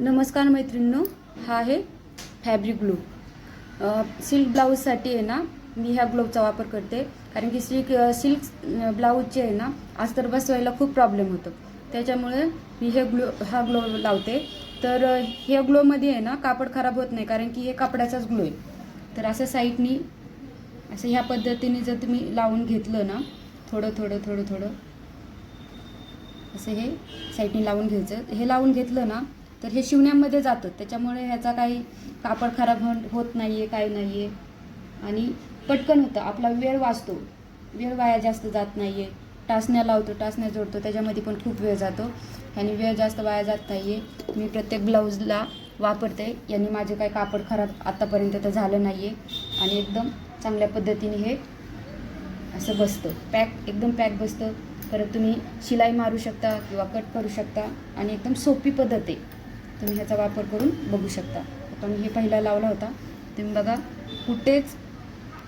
नमस्कार मैत्रिणींनो हा आहे फॅब्रिक ग्लो. सिल्क ब्लाऊजसाठी आहे ना मी ह्या ग्लोवचा वापर करते. कारण की सिल्क सिल्क ब्लाऊजचे आहे ना अस्तर बसवायला खूप प्रॉब्लेम होतो. त्याच्यामुळे मी हे ग्लो हा ग्लो लावते. तर हे ग्लोमध्ये आहे ना कापड खराब होत नाही कारण की हे कापडाचाच ग्लो आहे. तर असं साईडनी असं ह्या पद्धतीने जर तुम्ही लावून घेतलं ना थोडं थोडं थोडं थोडं असं हे साईडनी लावून घ्यायचं. हे लावून घेतलं ना तर हे शिवण्यामध्ये जातं. त्याच्यामुळे ह्याचा काही कापड खराब होत नाही आहे काही नाही आहे आणि पटकन होतं. आपला वेळ वाचतो. वेळ वाया जास्त जात नाही आहे टाचण्या लावतो टाचण्या जोडतो. त्याच्यामध्ये पण खूप वेळ जातो. आणि वेळ जास्त वाया जात नाही आहे मी प्रत्येक ब्लाऊजला वापरते. यांनी माझे काही कापड खराब आत्तापर्यंत तर झालं नाही आहे आणि एकदम चांगल्या पद्धतीने हे असं बसतं. पॅक एकदम पॅक बसतं. परत तुम्ही शिलाई मारू शकता किंवा कट करू शकता. आणि एकदम सोपी पद्धत आहे. तुम्ही ह्याचा वापर करून बघू शकता. आता मी हे पहिला लावला होता. तुम्ही बघा कुठेच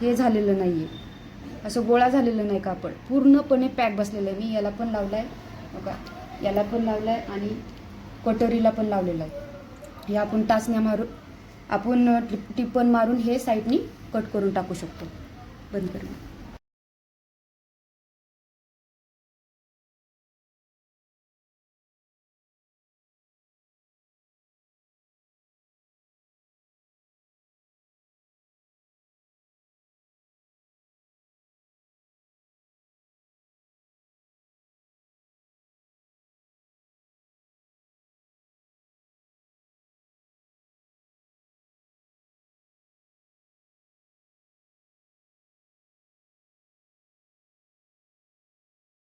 हे झालेलं नाही आहे असं गोळा झालेलं नाही कापड. पूर्णपणे पॅक बसलेलं आहे. मी याला पण लावलं आहे बघा याला पण लावला आहे आणि कटोरीला पण लावलेलं आहे. हे आपण टाचण्या मारून आपण टिप टिप्पण मारून हे साईडनी कट करून टाकू शकतो. बंद करून.